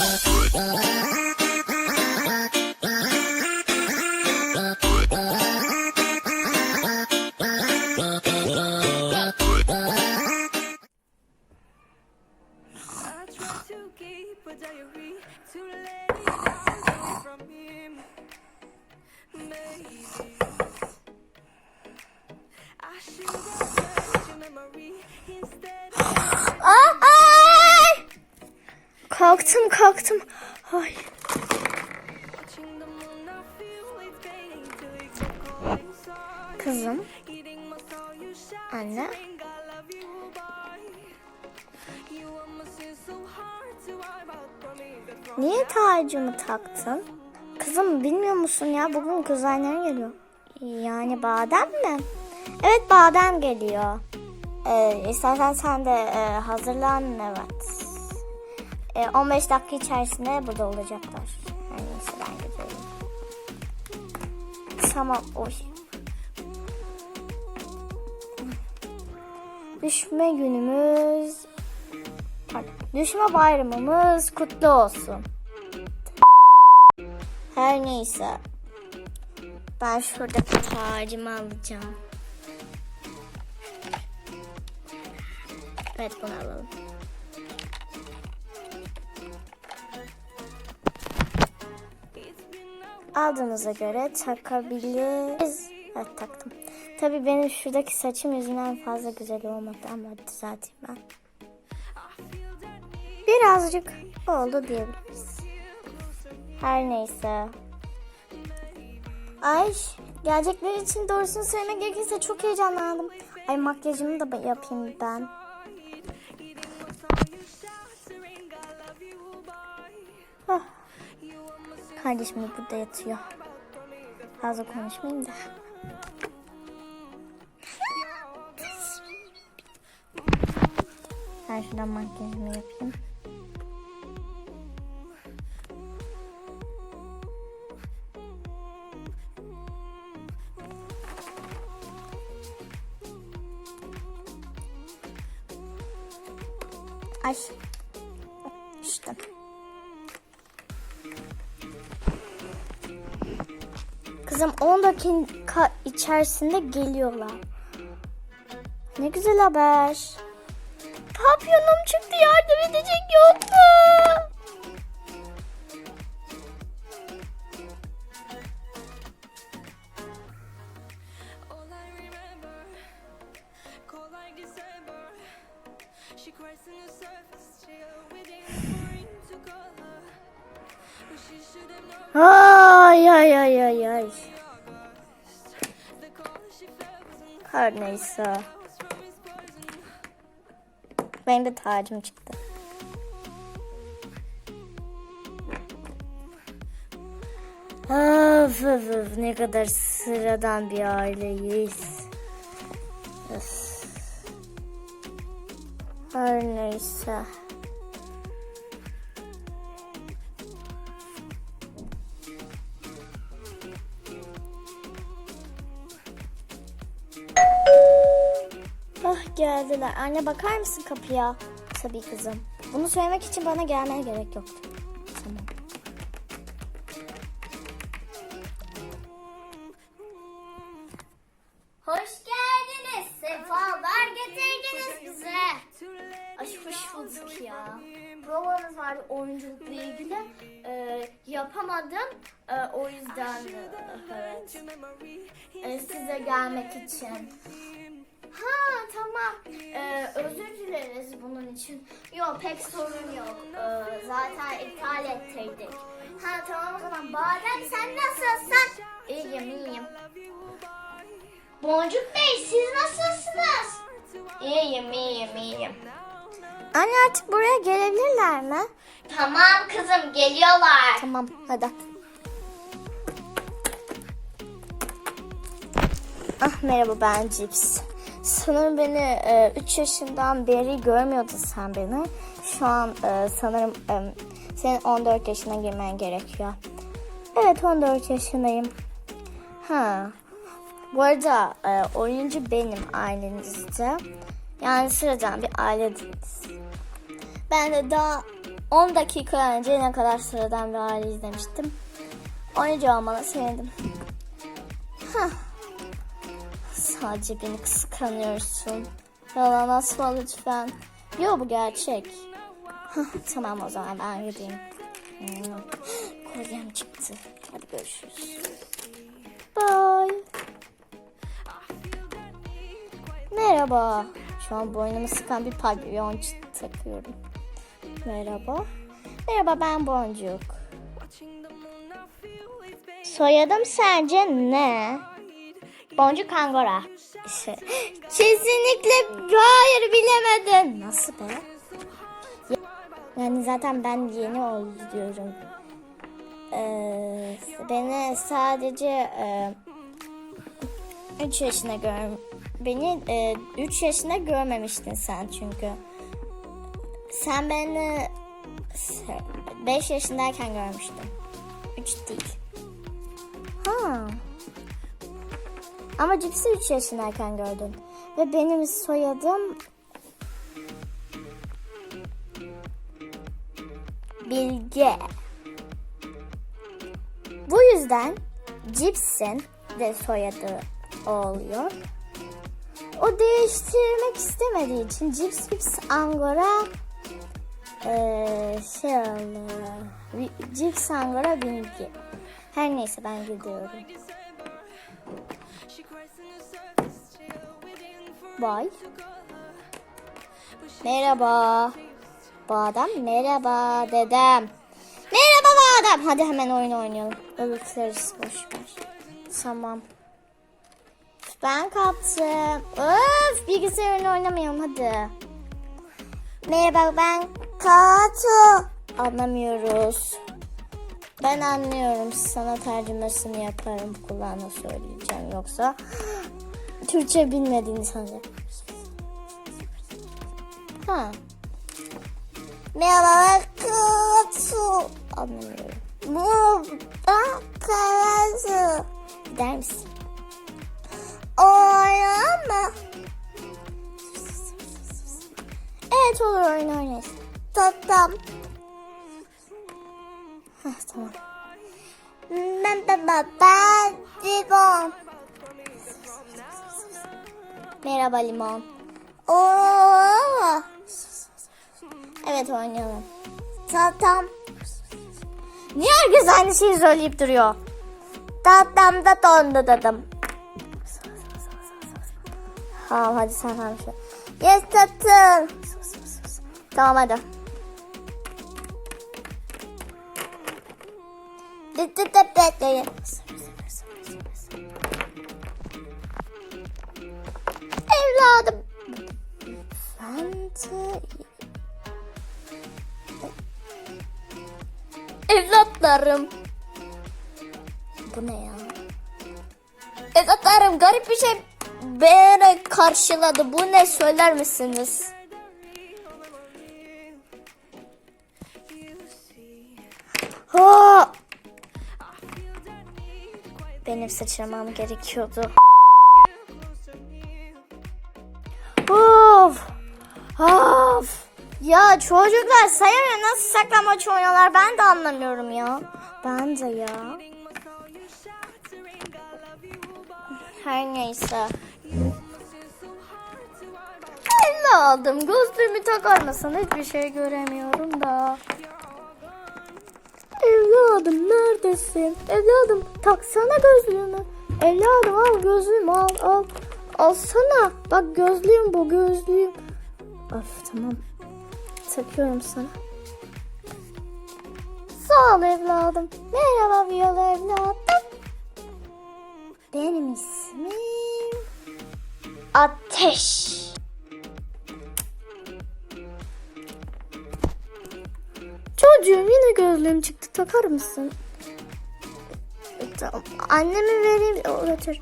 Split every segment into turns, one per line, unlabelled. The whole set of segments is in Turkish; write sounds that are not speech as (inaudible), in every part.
Good. Good. From me. The wrong
Niye tacımı taktın? Kızım bilmiyor musun ya bugün kuzenlerin geliyor. Yani badem mi? Evet badem geliyor. Ee, istersen sen de e, hazırlan evet. Ee, 15 dakika içerisinde burada olacaklar. Yani neyse ben gidiyorum. Tamam oy. Düşme günümüz düşme bayramımız kutlu olsun. Her neyse. Ben şuradaki tacımı alacağım. Evet bunu alalım. Aldığınıza göre takabiliriz. Evet taktım. Tabii benim şuradaki saçım yüzünden fazla güzel olmadı ama düzelteyim ben. Birazcık oldu diyebiliriz. Her neyse. Ay gelecekleri için doğrusunu söylemek gerekirse çok heyecanlandım. Ay makyajımı da yapayım ben. Ah. Kardeşim de burada yatıyor. Fazla konuşmayayım da. Ben şuradan makyajımı yapayım. Ay. Kızım 10 dakika içerisinde geliyorlar. Ne güzel haber. Papyonum çıktı yardım edecek yok mu?
All I remember, cold like December. She cries in the surface,
Ay ay ay ay ay. Her neyse. Benim de tacım çıktı. Öf, öf, öf, ne kadar sıradan bir aileyiz. Öf. Her neyse. Geldiler. Anne bakar mısın kapıya? Tabii kızım. Bunu söylemek için bana gelmeye gerek yoktu. Tamam. Hoş geldiniz. Sefalar getirdiniz bize. Ay hoş bulduk ya. Provamız vardı oyunculukla ilgili. Ee, yapamadım. Ee, o yüzden e, evet. Ee, size gelmek için. Ha tamam. Ee, özür dileriz bunun için. Yok pek sorun yok. Ee, zaten iptal ettirdik. Ha tamam o zaman. Badem sen nasılsın? İyiyim iyiyim. Boncuk Bey siz nasılsınız? İyiyim iyiyim iyiyim. Anne artık buraya gelebilirler mi?
Tamam kızım geliyorlar.
Tamam hadi. Ah merhaba ben Cips. Sanırım beni 3 yaşından beri görmüyordun sen beni. Şu an e, sanırım e, senin 14 yaşına girmen gerekiyor. Evet 14 yaşındayım. Ha. Bu arada e, oyuncu benim ailenizde. Yani sıradan bir aile değiliz. Ben de daha 10 dakika önce ne kadar sıradan bir aile izlemiştim. Oyuncu olmana sevindim. Hah. Sadece beni kıskanıyorsun. Yalan asma lütfen. Yo bu gerçek. (laughs) Tamam o zaman ben gideyim. Hmm. Kolyem çıktı. Hadi görüşürüz. Bye. Merhaba. Şu an boynumu sıkan bir pavyon takıyorum. Merhaba. Merhaba ben Boncuk. Soyadım sence ne? Boncuk Angora. İşte, Kesinlikle hayır bilemedin. Nasıl be? Yani zaten ben yeni oldu diyorum. Ee, beni sadece 3 yaşına gör beni 3 yaşında görmemiştin sen çünkü. Sen beni 5 yaşındayken görmüştün. 3 değil. Ha. Ama Cips'i 3 yaşındayken gördün. Ve benim soyadım Bilge. Bu yüzden Cips'in de soyadı oluyor. O değiştirmek istemediği için Cips Cips Angora eee şey oluyor. Cips Angora Bilge. Her neyse ben gidiyorum. Bye. Merhaba. Bu adam merhaba dedem. Merhaba bu adam. Hadi hemen oyun oynayalım. Öbürleriz boş ver. Tamam. Ben kaptım. Öf bilgisayar oyunu oynamayalım hadi. Merhaba ben Katu. Anlamıyoruz. Ben anlıyorum. Sana tercümesini yaparım. Kulağına söyleyeceğim. Yoksa Türkçe bilmediğini sanacak. Ha. Merhaba Katu. Anlamıyorum. Burada karası. Gider misin? Oynama. Evet olur oyun oynarız. Tamam. Tamam. Ben ben ben ben Merhaba limon. Oo. Evet oynayalım. Tamam. Niye herkes aynı şeyi söyleyip duruyor? Tatam da dondu dedim. Tamam hadi sen hem şey. Yes tatın. Tamam hadi. Dıt dıt dıt dıt Evladım. Fanta. Evlatlarım. Bu ne ya? Evlatlarım garip bir şey beni karşıladı. Bu ne söyler misiniz? Ha! Benim sıçramam gerekiyordu. Of! Of! Ya çocuklar sayamıyor nasıl saklambaç oynuyorlar ben de anlamıyorum ya. Ben de ya. Her neyse. Evladım gözlüğümü takar mısın? Hiçbir şey göremiyorum da. Evladım neredesin? Evladım taksana gözlüğümü. Evladım al gözlüğümü al al. Alsana. Bak gözlüğüm bu gözlüğüm. Of tamam. Takıyorum sana. Sağ ol evladım. Merhaba Viola evladım. Benim ismim Ateş. Çocuğum yine gözlüğüm çıktı. Takar mısın? Tamam. Anneme vereyim. O götür.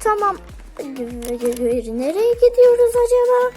Tamam. Nereye gidiyoruz acaba?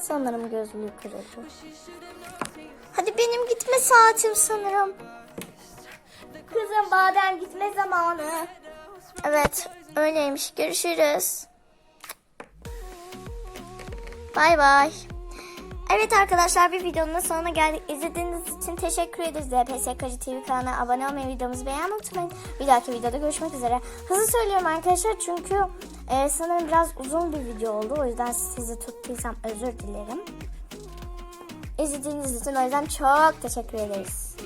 Sanırım gözlüğü kırıldı. Hadi benim gitme saatim sanırım. Kızım badem gitme zamanı. Evet öyleymiş. Görüşürüz. Bay bay. Evet arkadaşlar bir videonun sonuna geldik. İzlediğiniz için teşekkür ederiz. DPSKC TV kanalına abone olmayı, videomuzu beğenmeyi unutmayın. Bir dahaki videoda görüşmek üzere. Hızlı söylüyorum arkadaşlar çünkü e, sanırım biraz uzun bir video oldu. O yüzden sizi tuttuysam özür dilerim. İzlediğiniz için o yüzden çok teşekkür ederiz.